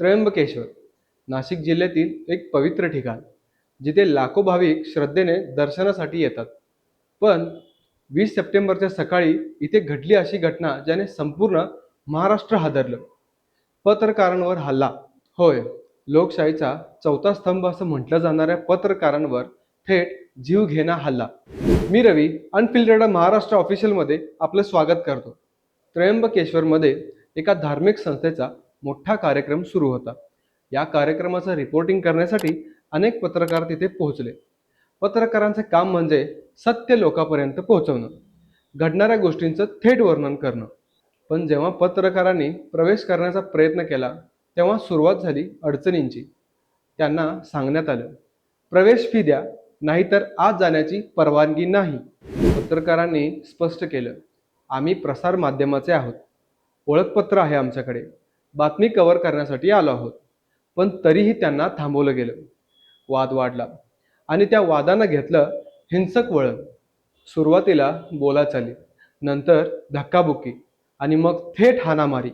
त्र्यंबकेश्वर नाशिक जिल्ह्यातील एक पवित्र ठिकाण जिथे लाखो भाविक श्रद्धेने दर्शनासाठी येतात. पण वीस सप्टेंबरच्या सकाळी इथे घडली अशी घटना ज्याने संपूर्ण महाराष्ट्र हादरलं. पत्रकारांवर हल्ला. होय लोकशाहीचा चौथा स्तंभ असं म्हटलं जाणाऱ्या पत्रकारांवर थेट जीव घेणा हल्ला. मी रवी अनफिल्टर्ड महाराष्ट्र ऑफिशियलमध्ये आपलं स्वागत करतो. त्र्यंबकेश्वरमध्ये एका धार्मिक संस्थेचा मोठा कार्यक्रम सुरू होता. या कार्यक्रमाचं रिपोर्टिंग करण्यासाठी अनेक पत्रकार तिथे पोहोचले. पत्रकारांचे काम म्हणजे सत्य लोकांपर्यंत पोहोचवणं घडणाऱ्या गोष्टींचं थेट वर्णन करणं. पण जेव्हा पत्रकारांनी प्रवेश करण्याचा प्रयत्न केला तेव्हा सुरुवात झाली अडचणींची. त्यांना सांगण्यात आलं प्रवेश फी द्या नाहीतर आज जाण्याची परवानगी नाही. पत्रकारांनी स्पष्ट केलं आम्ही प्रसार माध्यमाचे आहोत. ओळखपत्र आहे आमच्याकडे. बातमी कव्हर करण्यासाठी आलो आहोत. पण तरीही त्यांना थांबवलं गेलं. वाद वाढला. आणि त्या वादानं घेतलं हिंसक वळण. सुरुवातीला बोलाचाली नंतर धक्काबुक्की. आणि मग थेट हाणामारी.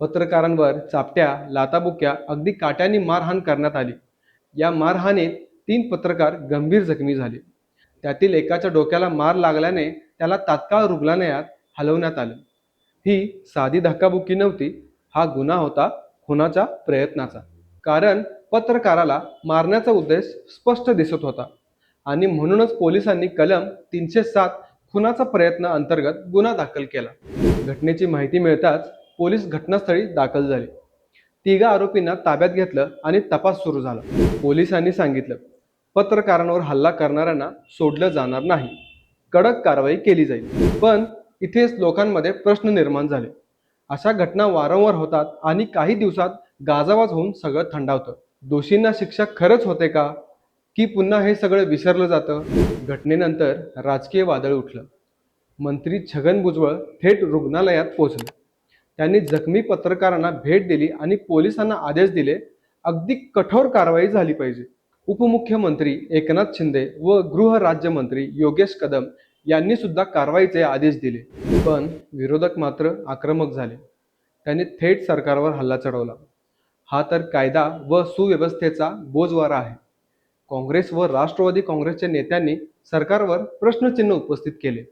पत्रकारांवर चापट्या लाताबुक्या अगदी काट्यांनी मारहाण करण्यात आली. या मारहाणीत तीन पत्रकार गंभीर जखमी झाले. त्यातील एकाच्या डोक्याला मार लागल्याने त्याला तात्काळ रुग्णालयात हलवण्यात आलं. ही साधी धक्काबुक्की नव्हती हा गुन्हा होता खुनाच्या प्रयत्नाचा. कारण पत्रकाराला मारण्याचा उद्देश स्पष्ट दिसत होता. आणि म्हणूनच पोलिसांनी कलम तीनशे सात खुनाचा प्रयत्न अंतर्गत गुन्हा दाखल केला. घटनेची माहिती मिळताच पोलीस घटनास्थळी दाखल झाले. तिघा आरोपींना ताब्यात घेतलं आणि तपास सुरू झाला. पोलिसांनी सांगितलं पत्रकारांवर हल्ला करणाऱ्यांना सोडलं जाणार नाही. कडक कारवाई केली जाईल. पण इथेच लोकांमध्ये प्रश्न निर्माण झाले. अशा घटना वारंवार होतात आणि काही दिवसात गाजावाज होऊन सगळं थंडावतं. दोषींना शिक्षा खरंच होते का? की पुन्हा हे सगळं विसरलं जातं? घटनेनंतर राजकीय वादळ उठलं. मंत्री छगन भुजबळ थेट रुग्णालयात पोहोचले. त्यांनी जखमी पत्रकारांना भेट दिली आणि पोलिसांना आदेश दिले अगदी कठोर कारवाई झाली पाहिजे. उपमुख्यमंत्री एकनाथ शिंदे व गृह राज्यमंत्री योगेश कदम यांनी सुद्धा कारवाईचे आदेश दिले. पण विरोधक मात्र आक्रमक झाले. त्यांनी थेट सरकारवर हल्ला चढवला. हा तर कायदा व सुव्यवस्थेचा बोजवारा आहे. काँग्रेस व राष्ट्रवादी काँग्रेसच्या नेत्यांनी सरकारवर प्रश्नचिन्ह उपस्थित केले.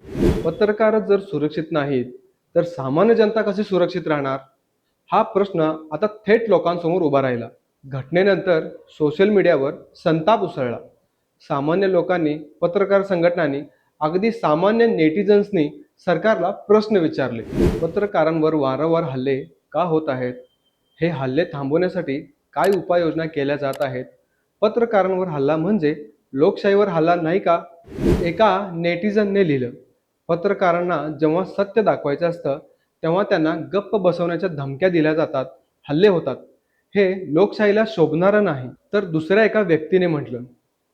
पत्रकारच जर सुरक्षित नाहीत तर सामान्य जनता कशी सुरक्षित राहणार? हा प्रश्न आता थेट लोकांसमोर उभा राहिला. घटनेनंतर सोशल मीडियावर संताप उसळला. सामान्य लोकांनी पत्रकार संघटनांनी अगदी सामान्य नेटिझन्सनी सरकारला प्रश्न विचारले. पत्रकारांवर वारंवार हल्ले का होत आहेत? हे हल्ले थांबवण्यासाठी काय उपाययोजना केल्या जात आहेत? पत्रकारांवर हल्ला म्हणजे लोकशाहीवर हल्ला नाही का? एका नेटिझनने लिहिलं. पत्रकारांना जेव्हा सत्य दाखवायचं असतं तेव्हा त्यांना गप्प बसवण्याच्या धमक्या दिल्या जातात हल्ले होतात. हे लोकशाहीला शोभणारं नाही. तर दुसऱ्या एका व्यक्तीने म्हटलं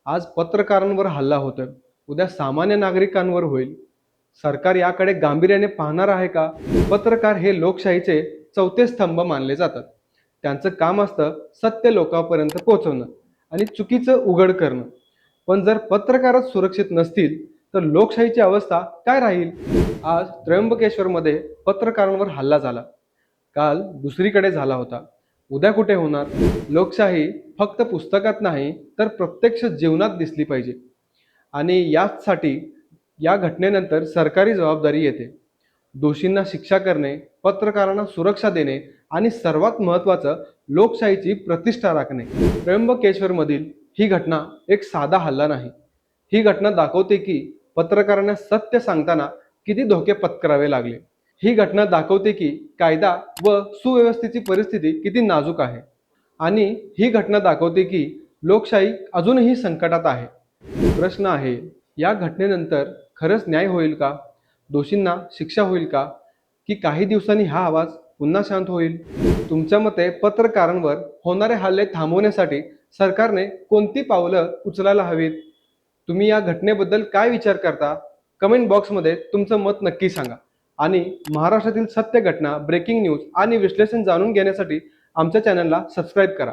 आज पत्रकारांवर हल्ला होतोय. उद्या सामान्य नागरिकांवर होईल. सरकार याकडे गांभीर्याने पाहणार आहे का? पत्रकार हे लोकशाहीचे चौथे स्तंभ मानले जातात. त्यांचं काम असतं सत्य लोकांपर्यंत पोहोचवणं आणि चुकीचं उघड करणं. पण जर पत्रकारच सुरक्षित नसतील तर लोकशाहीची अवस्था काय राहील? आज त्र्यंबकेश्वरमध्ये पत्रकारांवर हल्ला झाला. काल दुसरीकडे झाला होता. उद्या कुठे होणार? लोकशाही फक्त पुस्तकात नाही तर प्रत्यक्ष जीवनात दिसली पाहिजे. आणि याचसाठी या घटनेनंतर सरकारी जबाबदारी येते. दोषींना शिक्षा करणे पत्रकारांना सुरक्षा देणे आणि सर्वात महत्त्वाचं लोकशाहीची प्रतिष्ठा राखणे. त्र्यंबकेश्वरमधील ही घटना एक साधा हल्ला नाही. ही घटना दाखवते की पत्रकारांना सत्य सांगताना किती धोके पत्करावे लागले. ही घटना दाखवते की कायदा व सुव्यवस्थेची परिस्थिती किती नाजूक आहे. आणि ही घटना दाखवते की लोकशाही अजूनही संकटात आहे. प्रश्न आहे या घटनेनंतर खरंच न्याय होईल का? दोषींना शिक्षा होईल का? की काही दिवसांनी हा आवाज पुन्हा शांत होईल? तुमच्या मते पत्रकारांवर होणारे हल्ले थांबवण्यासाठी सरकारने कोणती पावलं उचलायला हवीत? तुम्ही या घटनेबद्दल काय विचार करता? कमेंट बॉक्समध्ये तुमचं मत नक्की सांगा. आणि महाराष्ट्रातील सत्य घटना ब्रेकिंग न्यूज आणि विश्लेषण जाणून घेण्यासाठी आमच्या चॅनलला सबस्क्राईब करा.